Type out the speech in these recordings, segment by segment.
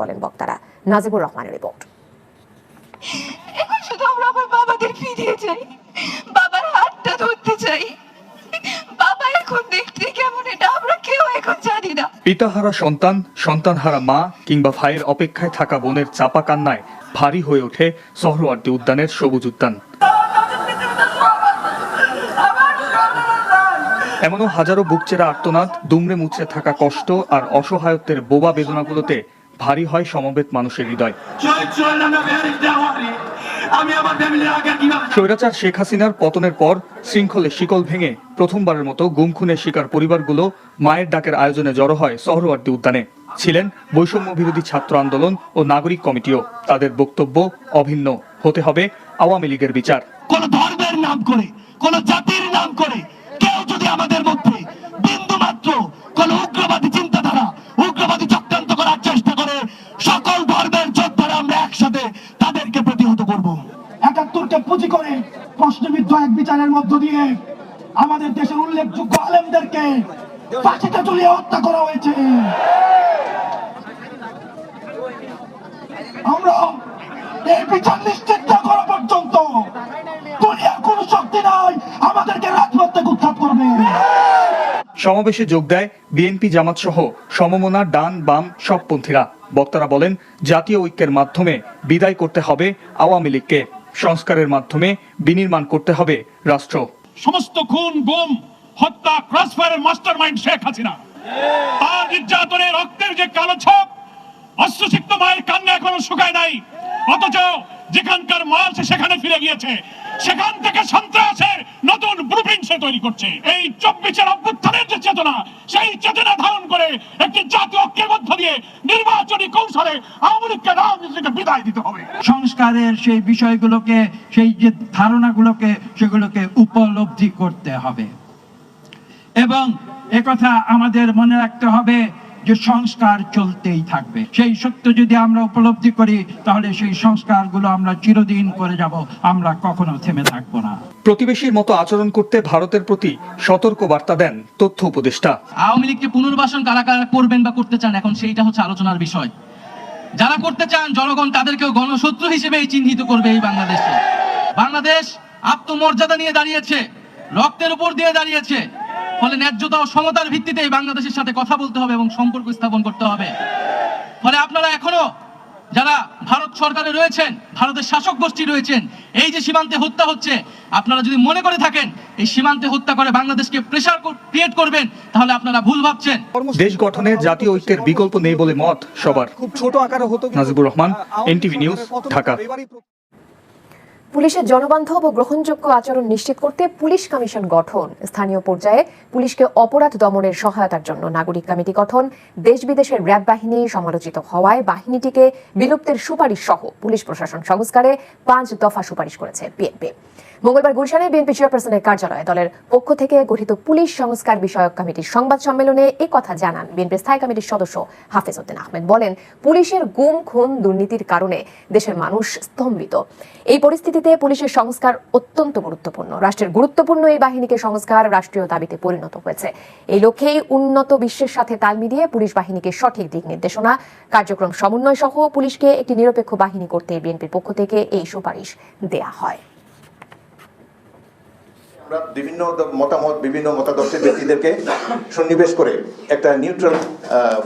বলেন বক্তারা। নাজিবুর রহমানের রিপোর্ট। এখন শুধু আমরা আমার বাবাদের ফিরিয়ে চাই বাবার হাতটা ধরতে চাই। বাবা এখন দেখতে কেমন এটা আমরা কেউ এখন জানি না। পিতাহারা সন্তান সন্তানহারা মা কিংবা ভাইয়ের অপেক্ষায় থাকা বোনের চাপা কান্নায় ভারী হয়ে ওঠে সোহরওয়ার্দী উদ্যানের সবুজ উদ্যান। এমনও হাজারো বুকচেরা আর্তনাদ দুমড়ে মুচড়ে থাকা কষ্ট আর অসহায়ত্বের বোবা বেদনাগুলোতে ভারী হয় সমবেত মানুষের হৃদয়। স্বৈরাচার শেখ হাসিনার পতনের পর শৃঙ্খলে শিকল ভেঙে প্রথমবারের মতো গুম খুনের শিকার পরিবারগুলো মায়ের ডাকের আয়োজনে জড়ো হয় সোহরওয়ার্দী উদ্যানে। ছিলেন বৈষম্য বিরোধী ছাত্র আন্দোলন ও নাগরিক কমিটিও। তাদের বক্তব্য অভিন্ন। হতে হবে আওয়ামী লীগের বিচার। কোন ধর্মের নাম করে কোন জাতির নাম করে কেউ যদি আমাদের মধ্যে বিন্দু মাত্র কোন উগ্রবাদী একাত্তরকে পুঁজি করে প্রশ্নবিদ্ধ এক বিচারের মধ্য দিয়ে আমাদের দেশের উল্লেখযোগ্য আলেমদেরকে ফাঁসিতে ঝুলিয়ে হত্যা করা হয়েছে। আমরা এই বিচার নিশ্চিত করা পর্যন্ত দুনিয়ার কোন শক্তি নাই, আমাদেরকে রাজপথ উৎখাত করবে। সমাবেশে যোগ দেয় বিএনপি, জামাত সহ সমমনা, ডান, বাম সব পন্থীরা বক্তারা বলেন, জাতীয় ঐক্যের মাধ্যমে বিদায় করতে হবে আওয়ামী লীগকে। সংস্কারের মাধ্যমে বিনির্মাণ করতে হবে রাষ্ট্র। সমস্ত খুন, গুম, হত্যা, ক্রসফায়ারের মাস্টার মাইন্ড শেখ হাসিনা। তার নির্যাতনের রক্তের যে কালো ছক অস্ত্রসিক্ত মায়ের কান্না এখনও শুকায় নাই। অথচ যেখানকার মাল সেখানে ফিরে গিয়েছে। সেখান থেকে সন্ত্রাসের নতুন ব্লুপ্রিন্ট সে তৈরি করছে। এই চব্বিশের অভ্যুত্থানের যে চেতনা, সেই চেতনা ধারণ করে একটি জাতীয় ঐক্যের মধ্য দিয়ে নির্বাচনী কৌশলে আওয়ামী লীগকে, রাজনীতি থেকে বিদায় দিতে হবে। সংস্কারের সেই বিষয়গুলোকে, সেই যে ধারণাগুলোকে, সেগুলোকে উপলব্ধি করতে হবে। এবং একথা আমাদের মনে রাখতে হবে যে সংস্কার চলতেই থাকবে। সেই সত্য যদি আমরা উপলব্ধি করি তাহলে সেই সংস্কারগুলো আমরা চিরদিন করে যাব আমরা কখনো থেমে থাকব না। প্রতিবেশীর মতো আচরণ করতে ভারতের প্রতি সতর্ক বার্তা দেন তথ্য উপদেষ্টা। আওয়ামী লীগকে পুনর্বাসন কারা কারা করবেন বা করতে চান? এখন সেইটা হচ্ছে আলোচনার বিষয়। যারা করতে চান জনগণ তাদেরকেও গণশত্রু হিসেবেই চিহ্নিত করবে এই বাংলাদেশে বাংলাদেশ আত্মমর্যাদা নিয়ে দাঁড়িয়েছে রক্তের উপর দিয়ে দাঁড়িয়েছে। ফলে ন্যায্যতা ও সমতার ভিত্তিতে এই বাংলাদেশের সাথে কথা বলতে হবে এবং সম্পর্ক স্থাপন করতে হবে। ফলে আপনারা এখনও যারা ভারত সরকারে রয়েছেন ভারতের শাসক গোষ্ঠী রয়েছেন এই যে সীমান্তে হত্যা হচ্ছে আপনারা যদি মনে করে থাকেন এই সীমান্তে হত্যা করে বাংলাদেশকে প্রেশার ক্রিয়েট করবেন তাহলে আপনারা ভুল ভাবছেন। দেশ গঠনে জাতীয় ঐক্যের বিকল্প নেই বলে মত সবার। খুব ছোট আকারে হতো নাজিবুর রহমান, এনটিভি নিউজ, ঢাকা। পুলিশের জনবান্ধব ও গ্রহণযোগ্য আচরণ নিশ্চিত করতে পুলিশ কমিশন গঠন। স্থানীয় পর্যায়ে পুলিশকে অপরাধ দমনের সহায়তার জন্য নাগরিক কমিটি গঠন। দেশ বিদেশের র্যাব বাহিনী সমালোচিত হওয়ায় বাহিনীটিকে বিলুপ্তের সুপারিশ সহ পুলিশ প্রশাসন সংস্কারে পাঁচ দফা সুপারিশ করেছে বিএনপি। মঙ্গলবার গুলশানে বিএনপি চেয়ারপারসনের কার্যালয়ে দলের পক্ষ থেকে গঠিত পুলিশ সংস্কার বিষয়ক কমিটির সংবাদ সম্মেলনে এ কথা জানান বিএনপি স্থায়ী কমিটির সদস্য হাফেজ উদ্দিন আহমেদ। বলেন, পুলিশের গুম, খুন, দুর্নীতির কারণে দেশের মানুষ স্তম্ভিত। এই পরিস্থিতিতে পুলিশের সংস্কার অত্যন্ত গুরুত্বপূর্ণ। রাষ্ট্রের গুরুত্বপূর্ণ এই বাহিনীকে সংস্কার রাষ্ট্রীয় দাবিতে পরিণত হয়েছে। এই লক্ষ্যেই উন্নত বিশ্বের সাথে তাল মিলিয়ে পুলিশ বাহিনীকে সঠিক দিক নির্দেশনা, কার্যক্রম সমন্বয় সহ পুলিশকে একটি নিরপেক্ষ বাহিনী করতে বিএনপির পক্ষ থেকে এই সুপারিশ দেয়া হয়। আমরা বিভিন্ন মতামত, বিভিন্ন মতাদর্শের ব্যক্তিদেরকে সন্নিবেশ করে একটা নিউট্রাল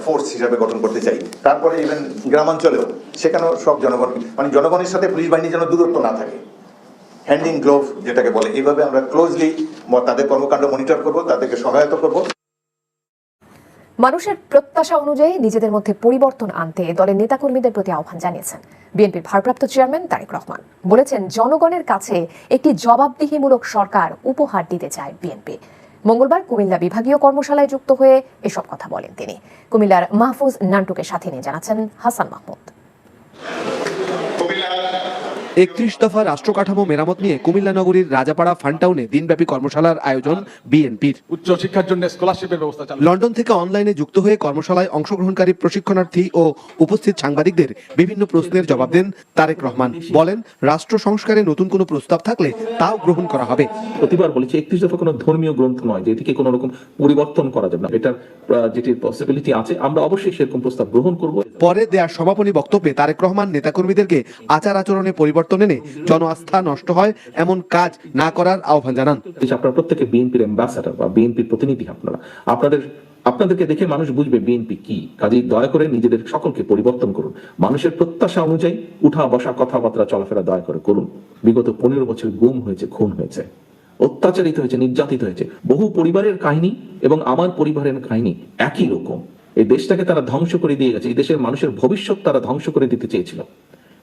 ফোর্স হিসাবে গঠন করতে চাই। তারপরে ইভেন গ্রামাঞ্চলেও, সেখানেও সব জনগণ মানে জনগণের সাথে পুলিশ বাহিনী যেন দূরত্ব না থাকে। হ্যান্ডিং গ্লোভ যেটাকে বলে, এইভাবে আমরা ক্লোজলি তাদের কর্মকাণ্ড মনিটর করব, তাদেরকে সহায়তা করব। মানুষের প্রত্যাশা অনুযায়ী নিজেদের মধ্যে পরিবর্তন আনতে দলের নেতাকর্মীদের প্রতি আহ্বান জানিয়েছেন। বিএনপির ভারপ্রাপ্ত চেয়ারম্যান তারেক রহমান বলেছেন, জনগণের কাছে একটি জবাবদিহিমূলক সরকার উপহার দিতে চায় বিএনপি। মঙ্গলবার কুমিল্লা বিভাগীয় কর্মশালায় যুক্ত হয়ে এসব কথা বলেন তিনি। কুমিল্লার মাহফুজ নান্টুকে সাথে নিয়ে জানাচ্ছেন হাসান মাহমুদ। একত্রিশ দফা রাষ্ট্র কাঠামো মেরামত নিয়ে কুমিল্লা নগরীর রাজাপাড়া ফান্টাউনে দিনব্যাপী কর্মশালার আয়োজন বিএনপির। উচ্চশিক্ষার জন্য স্কলারশিপের ব্যবস্থা চালু। লন্ডন থেকে অনলাইনে যুক্ত হয়ে কর্মশালায় অংশগ্রহণকারী প্রশিক্ষণার্থী ও উপস্থিত সাংবাদিকদের বিভিন্ন প্রশ্নের জবাব দেন তারেক রহমান। বলেন রাষ্ট্র সংস্কারে নতুন কোনো প্রস্তাব থাকলে তাও গ্রহণ করা হবে। প্রতিবার বলেছি একত্রিশ দফা কোনো ধর্মীয় গ্রন্থ নয় যে এটিকে কোনো রকম পরিবর্তন করা যাবে না। এটার যেটির পসিবিলিটি আছে আমরা অবশ্যই সেরকম প্রস্তাব গ্রহণ করব। পরে দেয়া সমাপনী বক্তব্যে তারেক রহমান নেতাকর্মীদেরকে আচার আচরণে পরিবর্তন এনে জন আস্থা নষ্ট হয়, এমন কাজ না করার আহ্বান জানান। আপনারা প্রত্যেকে বিএনপির অ্যাম্বাসাডার বা বিএনপির প্রতিনিধি আপনারা, আপনাদের, আপনাদেরকে দেখে মানুষ বুঝবে বিএনপি কি। কাজেই দয়া করে নিজেদের সকলকে পরিবর্তন করুন। মানুষের প্রত্যাশা অনুযায়ী উঠা বসা কথাবার্তা, চলাফেরা দয়া করে করুন। বিগত পনেরো বছর গুম হয়েছে, খুন হয়েছে, অত্যাচারিত হয়েছে, নির্যাতিত হয়েছে। বহু পরিবারের কাহিনী এবং আমার পরিবারের কাহিনী একই রকম। এই দেশটাকে তারা ধ্বংস করে দিয়ে গেছে, এই দেশের মানুষের ভবিষ্যৎ তারা ধ্বংস করে দিতে চেয়েছিল।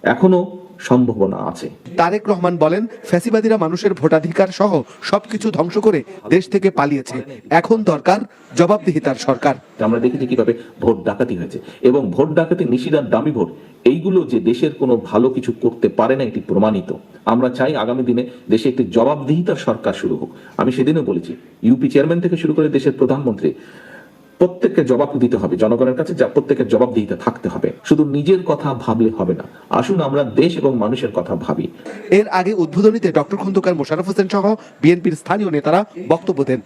এখনও সম্ভাবনা আছে। তারেক রহমান বলেন ফ্যাসিবাদীরা মানুষের ভোটাধিকার সহ সবকিছু ধ্বংস করে দেশ থেকে পালিয়েছে। এখন দরকার জবাবদিহিতার সরকার। আমরা দেখেছি কীভাবে ভোট ডাকাতি হয়েছে। এবং ভোট ডাকাতি নিশিরার দামি ভোট এইগুলো যে দেশের কোনো ভালো কিছু করতে পারে না এটি প্রমাণিত। আমরা চাই আগামী দিনে দেশে একটি জবাবদিহিতার সরকার শুরু হোক। আমি সেদিনও বলেছি ইউপি চেয়ারম্যান থেকে শুরু করে দেশের প্রধানমন্ত্রী প্রত্যেককে জবাব দিতে হবে। জনগণের কাছে যা প্রত্যেকের জবাবদিহিতা থাকতে হবে। শুধু নিজের কথা ভাবলে হবে না। আসুন আমরা দেশ এবং মানুষের কথা ভাবি। এর আগে উদ্বোধনীতে ডক্টর খন্দকার মোশাররফ হোসেন সহ বিএনপির স্থানীয় নেতারা বক্তব্য দেন।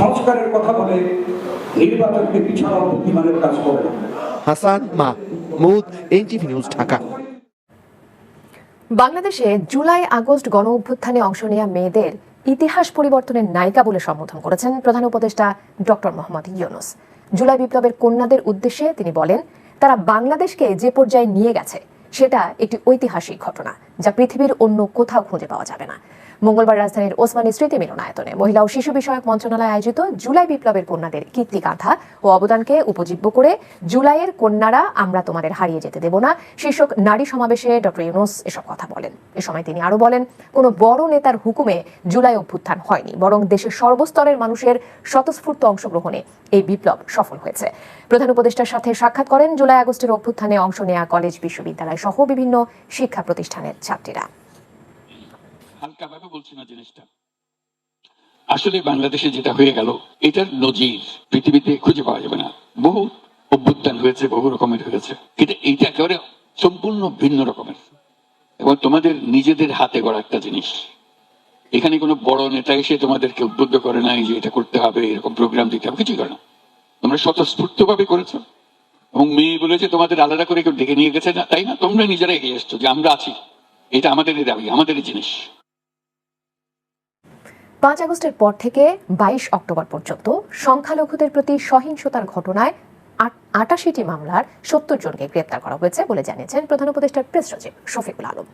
সংস্কারের কথা বলে নির্বাচনকে পিছানোর বুদ্ধিমানের কাজ করে হাসান মা মুদ এনটিভি নিউজ ঢাকা। বাংলাদেশে জুলাই আগস্ট গণ অভ্যুত্থানে অংশ নেওয়া মেয়েদের ইতিহাস পরিবর্তনের নায়িকা বলে সম্বোধন করেছেন প্রধান উপদেষ্টা ডক্টর মোহাম্মদ ইউনুস। জুলাই বিপ্লবের কন্যাদের উদ্দেশ্যে তিনি বলেন, তারা বাংলাদেশকে যে পর্যায়ে নিয়ে গেছে, সেটা একটি ঐতিহাসিক ঘটনা, যা পৃথিবীর অন্য কোথাও খুঁজে পাওয়া যাবে না। মঙ্গলবার রাজধানীর ওসমানী স্মৃতি মিলনায়তনে মহিলা ও শিশু বিষয়ক মন্ত্রণালয় আয়োজিত জুলাই বিপ্লবের কন্যাদের কীর্তিগাথা ও অবদানকে উপজীব্য করে জুলাইয়ের কন্যারা, আমরা তোমাদের হারিয়ে যেতে দেব না। শীর্ষক নারী সমাবেশে ডক্টর ইউনুস এসব কথা বলেন। এ সময় তিনি আরও বলেন, কোনো বড় নেতার হুকুমে জুলাই অভ্যুত্থান হয়নি, বরং দেশের সর্বস্তরের মানুষের স্বতঃস্ফূর্ত অংশগ্রহণে এই বিপ্লব সফল হয়েছে। প্রধান উপদেষ্টার সাথে সাক্ষাৎ করেন জুলাই আগস্টের অভ্যুত্থানে অংশ নেওয়া কলেজ, বিশ্ববিদ্যালয় সহ বিভিন্ন শিক্ষা প্রতিষ্ঠানের ছাত্রীরা। হালকা ভাবে বলছি না জিনিসটা। আসলে বাংলাদেশে যেটা হয়ে গেল, এটার নজির পৃথিবীতে খুঁজে পাওয়া যাবে না। বহু অভ্যুত্থান হয়েছে, বহু রকমের হয়েছে। কিন্তু এইটা একেবারে সম্পূর্ণ ভিন্ন রকমের। এবং তোমাদের নিজেদের হাতে গড়া একটা জিনিস। এখানে কোনো বড় নেতা এসে তোমাদেরকে উদ্বুদ্ধ করে নাই যে এটা করতে হবে, এরকম প্রোগ্রাম দিতে হবে, কিছুই করে না। তোমরা স্বতঃস্ফূর্ত ভাবে করেছ। এবং মেয়ে বলেছে, তোমাদের আলাদা করে কেউ ডেকে নিয়ে গেছে না। তাই না? তোমরা নিজেরা এগিয়ে এসছো যে আমরা আছি। এটা আমাদেরই দাবি, আমাদেরই জিনিস। পাঁচ আগস্টের পর থেকে বাইশ অক্টোবর পর্যন্ত সংখ্যালঘুদের প্রতি সহিংসতার ঘটনায় আট- আটাশিটি মামলার সত্তর জনকে গ্রেপ্তার করা হয়েছে বলে জানিয়েছেন প্রধান উপদেষ্টার প্রেস সচিব শফিকুল আলম।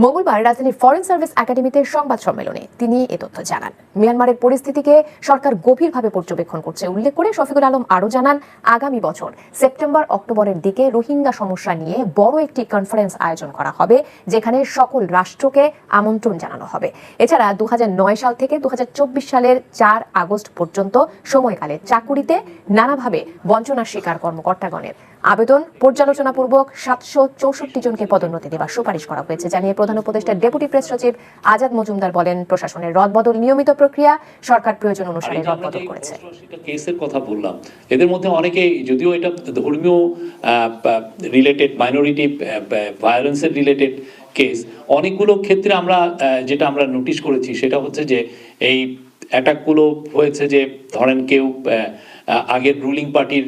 মঙ্গলবার রাজধানীর ফরেন সার্ভিস একাডেমিতে সংবাদ সম্মেলনে তিনি এ তথ্য জানান। মিয়ানমারের পরিস্থিতিকে সরকার গভীরভাবে পর্যবেক্ষণ করছে। উল্লেখ করে শফিকুল আলম আরও জানান, আগামী বছর সেপ্টেম্বর অক্টোবরের দিকে রোহিঙ্গা সমস্যা নিয়ে বড় একটি কনফারেন্স আয়োজন করা হবে, যেখানে সকল রাষ্ট্রকে আমন্ত্রণ জানানো হবে। এছাড়া দু হাজার নয় সাল থেকে দু হাজার চব্বিশ সালের চার আগস্ট পর্যন্ত সময়কালে চাকুরিতে নানাভাবে বঞ্চনার শিকার কর্মকর্তাগণের আবেদন পর্যালোচনাপূর্বক সাতশো চৌষট্টি জনকে পদোন্নতি দেওয়ার সুপারিশ করা হয়েছে জানিয়ে প্রধান উপদেষ্টা ডেপুটি প্রেস সচিব আজাদ মজুমদার বলেন প্রশাসনের রদবদল নিয়মিত প্রক্রিয়া সরকার প্রয়োজন অনুসারে রদবদল করেছে। কেসের কথা বললাম। এদের মধ্যে অনেকে যদিও এটা ধর্মীয় রিলেটেড মাইনরিটি ভায়োলেন্সের রিলেটেড কেস অনেকগুলো ক্ষেত্রে আমরা যেটা আমরা নোটিশ করেছি সেটা হচ্ছে যে এই অ্যাটাকগুলো হয়েছে যে ধরেন কেউ আগের রুলিং পার্টির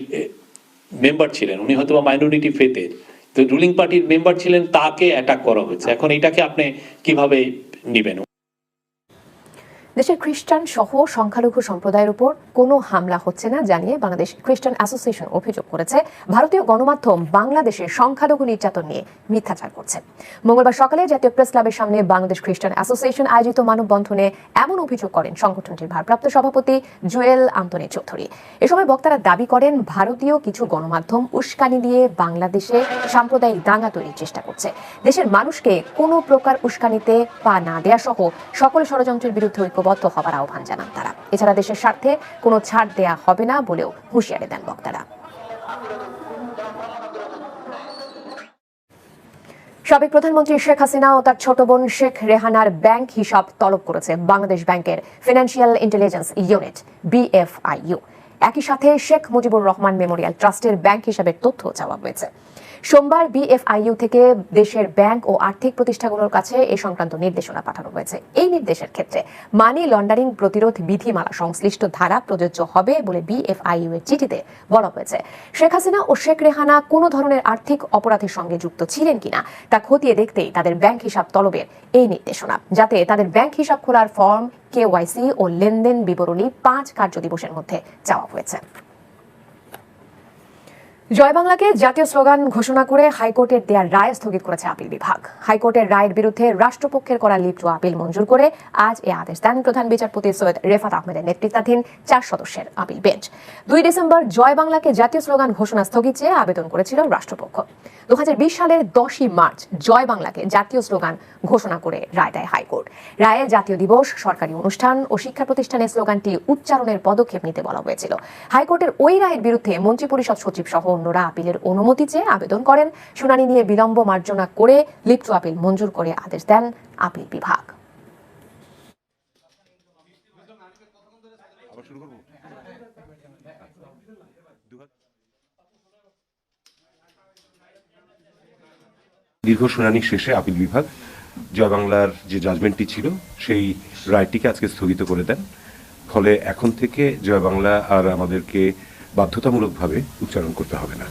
মেম্বার ছিলেন, উনি হয়তো মাইনরিটি ফেতের তো রুলিং পার্টির মেম্বার ছিলেন, তাকে অ্যাটাক করা হয়েছে। এখন এটাকে আপনি কীভাবে নিবেন? দেশের খ্রিস্টান সহ সংখ্যালঘু সম্প্রদায়ের উপর কোনো হামলা হচ্ছে না জানিয়ে বাংলাদেশ খ্রিস্টান অ্যাসোসিয়েশন অভিযোগ করেছে। ভারতীয় গণমাধ্যম বাংলাদেশে সংখ্যালঘু নির্যাতন নিয়ে মিথ্যাচার করছে। মঙ্গলবার সকালে জাতীয় প্রেস ক্লাবের সামনে বাংলাদেশ খ্রিস্টান অ্যাসোসিয়েশন আয়োজিত মানববন্ধনে এমন অভিযোগ করেন সংগঠনটির ভারপ্রাপ্ত সভাপতি জুয়েল আন্তনি চৌধুরী। এ সময় বক্তারা দাবি করেন, ভারতীয় কিছু গণমাধ্যম উস্কানি দিয়ে বাংলাদেশে সাম্প্রদায়িক দাঙ্গা তৈরির চেষ্টা করছে। দেশের মানুষকে কোনো প্রকার উস্কানিতে পা না দেয়া সহ সকল ষড়যন্ত্রের বিরুদ্ধে ঐক্যবদ্ধ হবার আহ্বান জানান তারা। এছাড়া দেশের স্বার্থে কোনো ছাড় দেয়া হবে না বলেও হুঁশিয়ারি দেন বক্তারা। সাবেক প্রধানমন্ত্রী শেখ হাসিনা ও তার ছোট বোন শেখ রেহানার ব্যাংক হিসাব তলব করেছে বাংলাদেশ ব্যাংকের ফিনান্সিয়াল ইন্টেলিজেন্স ইউনিট, বিএফআইইউ। একই সাথে শেখ মুজিবুর রহমান মেমোরিয়াল ট্রাস্টের ব্যাংক হিসাবের তথ্য চাওয়া হয়েছে। সোমবার বিএফআইইউ থেকে দেশের ব্যাংক ও আর্থিক প্রতিষ্ঠানগুলোর কাছে এ সংক্রান্ত নির্দেশনা পাঠানো হয়েছে। এই নির্দেশের ক্ষেত্রে মানি লন্ডারিং প্রতিরোধ বিধিমালা সংশ্লিষ্ট ধারা প্রযোজ্য হবে বলে বিএফআইইউ এর চিঠিতে বলা হয়েছে। শেখ হাসিনা ও শেখ রেহানা কোনো ধরনের আর্থিক অপরাধের সঙ্গে যুক্ত ছিলেন কিনা তা খতিয়ে দেখতেই তাদের ব্যাংক হিসাব তলবের এই নির্দেশনা। যাতে তাদের ব্যাংক হিসাব খোলার ফর্ম কেওয়াইসি ও লেনদেন বিবরণী পাঁচ কার্য দিবসের মধ্যে চাওয়া হয়েছে। জয় বাংলাকে জাতীয় স্লোগান ঘোষণা করে হাইকোর্টের দেয়ার রায় স্থগিত করেছে আপিল বিভাগ। হাইকোর্টের রায়ের বিরুদ্ধে রাষ্ট্রপক্ষের করা লিপ্ট আপিল মঞ্জুর করে আজ এ আদেশ দেন প্রধান বিচারপতি সৈয়দ রেফাত আহমেদের নেতৃত্বাধীন চার সদস্যের আপিল বেঞ্চ। দুই ডিসেম্বর জয় বাংলাকে জাতীয় স্লোগান ঘোষণা স্থগিত চেয়ে আবেদন করেছিল রাষ্ট্রপক্ষ। দু হাজার বিশ সালের দশই মার্চ জয় বাংলাকে জাতীয় স্লোগান ঘোষণা করে রায় দেয় হাইকোর্ট। রায়ে জাতীয় দিবস, সরকারি অনুষ্ঠান ও শিক্ষা প্রতিষ্ঠানের স্লোগানটি উচ্চারণের পদক্ষেপ নিতে বলা হয়েছিল। হাইকোর্টের ওই রায়ের বিরুদ্ধে মন্ত্রিপরিষদ সচিব সহ অন্যরা আপিলের অনুমতি চেয়ে আবেদন করেন। শুনানি নিয়ে বিলম্ব মার্জনা করে লিপ্ট আপিল মঞ্জুর করে আদেশ দেন আপিল বিভাগ। দীর্ঘ শুনানি শেষে আপিল বিভাগ জয় বাংলার যে জাজমেন্টটি ছিল, সেই রায়টিকে আজকে স্থগিত করে দেন। ফলে এখন থেকে জয় বাংলা আর আমাদেরকে বাধ্যতামূলকভাবে উচ্চারণ করতে হবে না।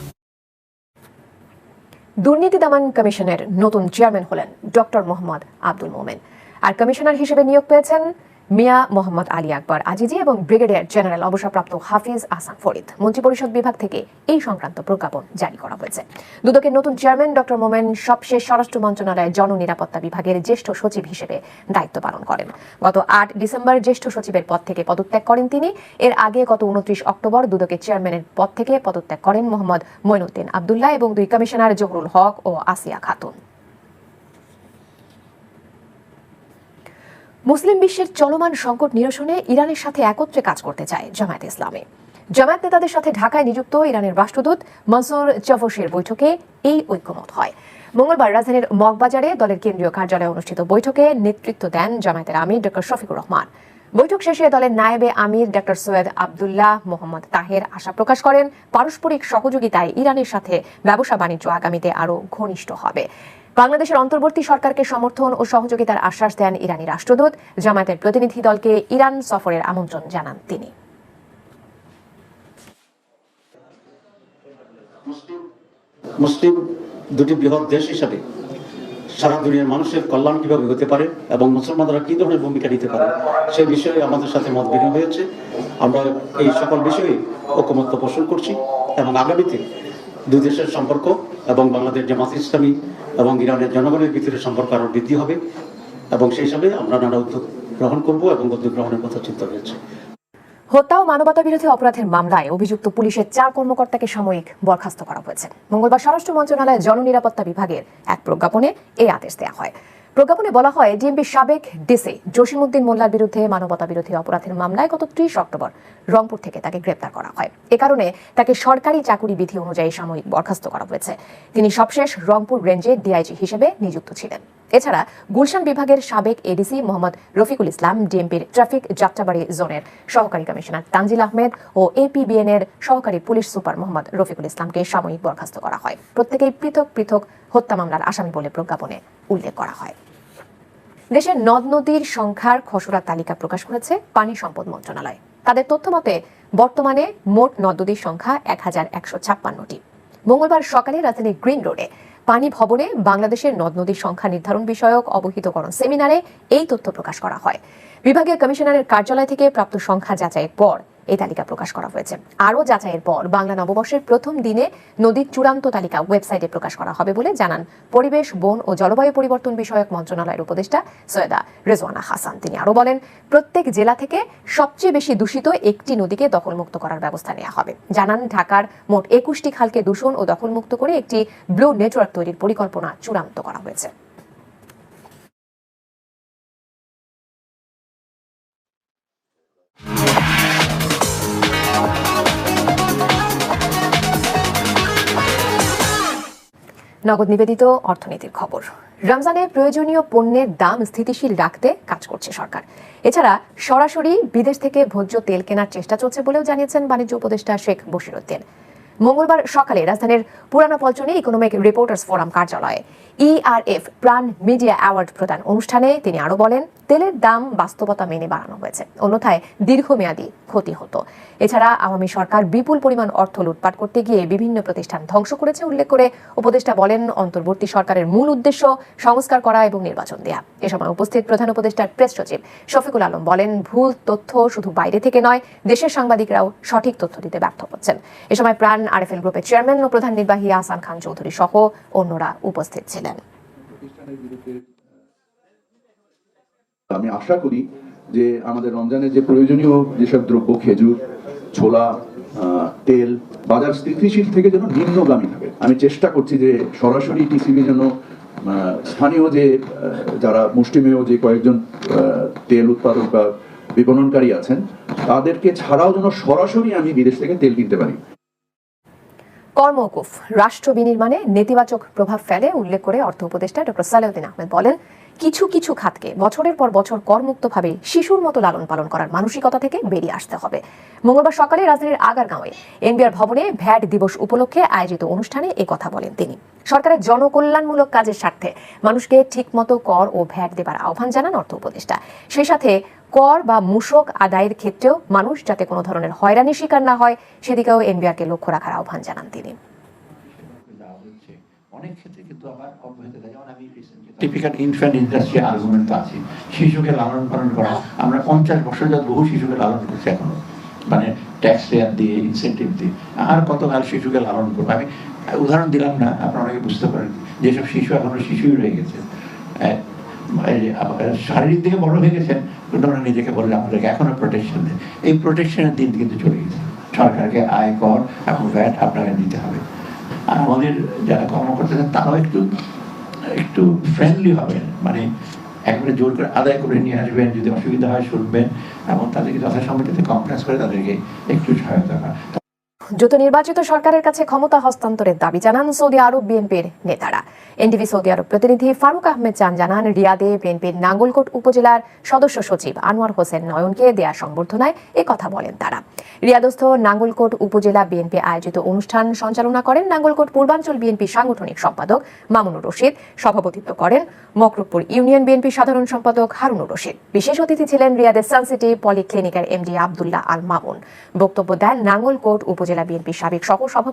দুর্নীতি দমন কমিশনের নতুন চেয়ারম্যান হলেন ডক্টর মোহাম্মদ আব্দুল মোমেন। আর কমিশনার হিসেবে নিয়োগ পেয়েছেন মিয়া মোহাম্মদ আলী আকবর আজিজি এবং ব্রিগেডিয়ার জেনারেল অবসরপ্রাপ্ত হাফিজ আহসান ফরিদ। মন্ত্রিপরিষদ বিভাগ থেকে এই সংক্রান্ত প্রজ্ঞাপন জারি করা হয়েছে। দুদকের নতুন চেয়ারম্যান ডক্টর মোমেন সবশেষ স্বরাষ্ট্র মন্ত্রণালয়ের জননিরাপত্তা বিভাগের জ্যেষ্ঠ সচিব হিসেবে দায়িত্ব পালন করেন। গত আট ডিসেম্বর জ্যেষ্ঠ সচিবের পদ থেকে পদত্যাগ করেন তিনি। এর আগে গত উনত্রিশ অক্টোবর দুদকের চেয়ারম্যানের পদ থেকে পদত্যাগ করেন মোহাম্মদ মইনুদ্দিন আবদুল্লাহ এবং দুই কমিশনার জহরুল হক ও আসিয়া খাতুন। মুসলিম বিশ্বের চলমান সংকট নিরসনে ইরানের সাথে একত্রে কাজ করতে চায় জামায়াত ইসলামী। জামায়াত নেতাদের সাথে ঢাকায় নিযুক্ত ইরানের রাষ্ট্রদূত মনসুর চফসের বৈঠকে এই ঐক্যমত হয়। মঙ্গলবার রাজধানীর মগবাজারে দলের কেন্দ্রীয় কার্যালয়ে অনুষ্ঠিত বৈঠকে নেতৃত্ব দেন জামায়াতের আমির ডক্টর শফিকুর রহমান। বৈঠক শেষে দলের নায়েবে আমির ডক্টর সৈয়দ আবদুল্লাহ মোহাম্মদ তাহের আশা প্রকাশ করেন। পারস্পরিক সহযোগিতায় ইরানের সাথে ব্যবসা বাণিজ্য আগামীতে আরও ঘনিষ্ঠ হবে। বাংলাদেশের অন্তর্বর্তী সরকারকে সমর্থন ও সহযোগিতার আশ্বাস দেন ইরানি রাষ্ট্রদূত। জামায়াতের প্রতিনিধি দলকে ইরান সফরের আমন্ত্রণ জানান তিনি। মুসলিম দুটি বৃহৎ দেশ হিসাবে সারা দুনিয়ার মানুষের কল্যাণ কীভাবে হতে পারে এবং মুসলমানরা কি ধরনের ভূমিকা নিতে পারে সেই বিষয়ে আমাদের সাথে মত বিনিময় হয়েছে। আমরা এই সকল বিষয়ে ঐকমত্য পোষণ করছি এবং আগামীতে দুই দেশের সম্পর্ক এবং বাংলাদেশ জামাত ইসলামী এবং ইরানের জনগণের ভিতরে সম্পর্ক আরও বৃদ্ধি হবে এবং সেই হিসাবে আমরা নানা উদ্যোগ গ্রহণ করব এবং উদ্যোগ গ্রহণের কথা চিন্তা হয়েছে হত্যা ও মানবতা বিরোধী অপরাধের মামলায় অভিযুক্ত পুলিশের চার কর্মকর্তাকে সাময়িক বরখাস্ত করা হয়েছে। মঙ্গলবার স্বরাষ্ট্র মন্ত্রণালয়ের জননিরাপত্তা বিভাগের এক প্রজ্ঞাপনে এই আদেশ দেওয়া হয়। প্রজ্ঞাপনে বলা হয়, ডিএমপির সাবেক ডিসি জসিমউদ্দিন মোল্লার বিরুদ্ধে মানবতা বিরোধী অপরাধের মামলায় গত ত্রিশ অক্টোবর রংপুর থেকে তাকে গ্রেপ্তার করা হয়। এ কারণে তাকে সরকারি চাকুরি বিধি অনুযায়ী সাময়িক বরখাস্ত করা হয়েছে। তিনি সবশেষ রংপুর রেঞ্জে ডিআইজি হিসেবে নিযুক্ত ছিলেন। এছাড়া গুলশান বিভাগের সাবেক এডিসি মোহাম্মদ রফিকুল ইসলাম, ডিএমপির ট্রাফিক যাত্রাবাড়ি জোনের সহকারী কমিশনার তানজিল আহমেদ ও এপিবিএন এর সহকারী পুলিশ সুপার মোহাম্মদ রফিকুল ইসলামকে সাময়িক বরখাস্ত করা হয়। প্রত্যেকেই পৃথক পৃথক হত্যা মামলার আসামি বলে প্রজ্ঞাপনে উল্লেখ করা হয়। দেশের নদ নদীর সংখ্যার খসড়া তালিকা প্রকাশ করেছে পানি সম্পদ মন্ত্রণালয়। তাদের তথ্য মতে, বর্তমানে মোট নদ নদীর সংখ্যা এক হাজার একশো ছাপ্পান্নটি। মঙ্গলবার সকালে রাজধানীর গ্রিন রোডে পানি ভবনে বাংলাদেশের নদ নদীর সংখ্যা নির্ধারণ বিষয়ক অবহিতকরণ সেমিনারে এই তথ্য প্রকাশ করা হয়। বিভাগীয় কমিশনারের কার্যালয় থেকে প্রাপ্ত সংখ্যা যাচাইয়ের পর এই তালিকা প্রকাশ করা হয়েছে। আরও যাচাইয়ের পর বাংলা নববর্ষের প্রথম দিনে নদীর চূড়ান্ত তালিকা ওয়েবসাইটে প্রকাশ করা হবে বলে জানান পরিবেশ, বন ও জলবায়ু পরিবর্তন বিষয়ক মন্ত্রণালয়ের উপদেষ্টা সৈয়দা রেজওয়ানা হাসান। তিনি আরও বলেন, প্রত্যেক জেলা থেকে সবচেয়ে বেশি দূষিত একটি নদীকে দখলমুক্ত করার ব্যবস্থা নেওয়া হবে। জানান, ঢাকার মোট একুশটি খালকে দূষণ ও দখলমুক্ত করে একটি ব্লু নেটওয়ার্ক তৈরির পরিকল্পনা চূড়ান্ত করা হয়েছে। নগদ নিবেদিত অর্থনীতির খবর। রমজানে প্রয়োজনীয় পণ্যের দাম স্থিতিশীল রাখতে কাজ করছে সরকার। এছাড়া সরাসরি বিদেশ থেকে ভোজ্য তেল কেনার চেষ্টা চলছে বলেও জানিয়েছেন বাণিজ্য উপদেষ্টা শেখ বশিরুদ্দিন। মঙ্গলবার সকালে রাজধানীর পুরানো পল্টনে ইকোনমিক রিপোর্টার্স ফোরাম কার্যালয়ে E R F Pran media award প্রদান অনুষ্ঠানে তিনি আরও বলেন, তেলের দাম বাস্তবতা মেনে বাড়ানো হয়েছে। অন্যথায় দীর্ঘমেয়াদী ক্ষতি হতো। এছাড়া আওয়ামী সরকার বিপুল পরিমাণ অর্থ লুটপাট করতে গিয়ে বিভিন্ন প্রতিষ্ঠান ধ্বংস করেছে উল্লেখ করে উপদেষ্টা বলেন, অন্তর্বর্তী সরকারের মূল উদ্দেশ্য সংস্কার করা এবং নির্বাচন দেয়া। এ সময় উপস্থিত প্রধান উপদেষ্টার প্রেস সচিব শফিকুল আলম বলেন, ভুল তথ্য শুধু বাইরে থেকে নয়, দেশের সাংবাদিকরাও সঠিক তথ্য দিতে ব্যর্থ হচ্ছেন। এ সময় প্রাণ আরএফএল গ্রুপের চেয়ারম্যান ও প্রধান নির্বাহী আহসান খান চৌধুরী সহ অন্যরা উপস্থিত ছিলেন। আমি আশা করি যে আমাদের রমজানের যে প্রয়োজনীয় যেসব দ্রব্য, খেজুর, ছোলা তেল, বাজার স্থিতিশীল থেকে যেন নিম্নগামী থাকে, আমি চেষ্টা করছি যে সরাসরি টিসিবি যেন স্থানীয় যে যারা মুষ্টিমেয় যে কয়েকজন তেল উৎপাদক বা বিপণনকারী আছেন, তাদেরকে ছাড়াও যেন সরাসরি আমি বিদেশ থেকে তেল কিনতে পারি। কর্মকুফ। রাষ্ট্র বিনির্মাণে নেতিবাচক প্রভাব ফেলে উল্লেখ করে অর্থ উপদেষ্টা ডক্টর সালেউদ্দিন আহমেদ বলেন কিছু কিছু খাতকে বছরের পর বছর করমুক্তভাবে শিশুর মতো লালন পালন করার মানসিকতা থেকে বেরিয়ে আসতে হবে। মঙ্গলবার সকালে রাজধানীর আগারগাঁওয়ে এনবিআর ভবনে ভ্যাট দিবস উপলক্ষে আয়োজিত অনুষ্ঠানে এ কথা বলেন তিনি। সরকারের জনকল্যাণমূলক কাজের স্বার্থে মানুষকে ঠিকমতো কর ও ভ্যাট দেবার আহ্বান জানান অর্থ উপদেষ্টা। সেই সাথে কর বা মূসক আদায়ের ক্ষেত্রেও মানুষ যাতে কোনো ধরনের হয়রানির শিকার না হয়, সেদিকেও এনবিআরকে লক্ষ্য রাখার আহ্বান জানান তিনি। অনেক ক্ষেত্রে কিন্তু আবার অব্যাহত দেয় যেমন আমি টিপিক্যাল ইনফ্যান্ট ইন্ডাস্ট্রি আর্গুমেন্ট আছে। শিশুকে লালন পালন করা, আমরা পঞ্চাশ বছর যাত বহু শিশুকে লালন করছি এখনও। মানে ট্যাক্স দিয়ে ইনসেন্টিভ দিয়ে। আর শিশুকে লালন করব? আমি উদাহরণ দিলাম না, আপনারা অনেকে বুঝতে পারেন। যেসব শিশু এখনও শিশুই রয়ে গেছে শারীরিক দিকে বড় হয়ে গেছেন, কিন্তু নিজেকে বলে আমাদেরকে এখনও প্রোটেকশন দেয়। এই প্রোটেকশনের দিন কিন্তু চলে গেছে। সরকারকে আয় কর এবং ভ্যাট আপনাকে দিতে হবে। আর আমাদের যারা কর্মকর্তা তারাও একটু একটু ফ্রেন্ডলি হবেন। মানে একবারে জোর করে আদায় করে নিয়ে আসবেন, যদি অসুবিধা হয় শুনবেন, এবং তাদেরকে যথাসম্ভব কনফারেন্স করে তাদেরকে একটু সহায়তা করা। দ্রুত নির্বাচিত সরকারের কাছে ক্ষমতা হস্তান্তরের দাবি জানান সৌদি আরব বিএনপির নেতারা। এনটিভি সৌদি আরব প্রতিনিধি ফারুক আহমেদ চান জানান রিয়াদে বিএনপির নাঙ্গলকোট উপজেলার সদস্য সচিব আনোয়ার হোসেন নয়নকে দেয়া সংবর্ধনায় এ কথা বলেন তারা। রিয়াদস্থ নাঙ্গলকোট উপজেলা বিএনপি আয়োজিত অনুষ্ঠান সঞ্চালনা করেন নাঙ্গলকোট পূর্বাঞ্চল বিএনপি সাংগঠনিক সম্পাদক মামুনুর রশিদ। সভাপতিত্ব করেন মকরবপুর ইউনিয়ন বিএনপি সাধারণ সম্পাদক হারুনুর রশিদ। বিশেষ অতিথি ছিলেন রিয়াদের সানসিটি পলিক্লিনিকের এমডি আবদুল্লাহ আল মামুন। বক্তব্য দেন নাঙ্গলকোট উপজেলা বিএনপির সাবেক সহ সভাপতি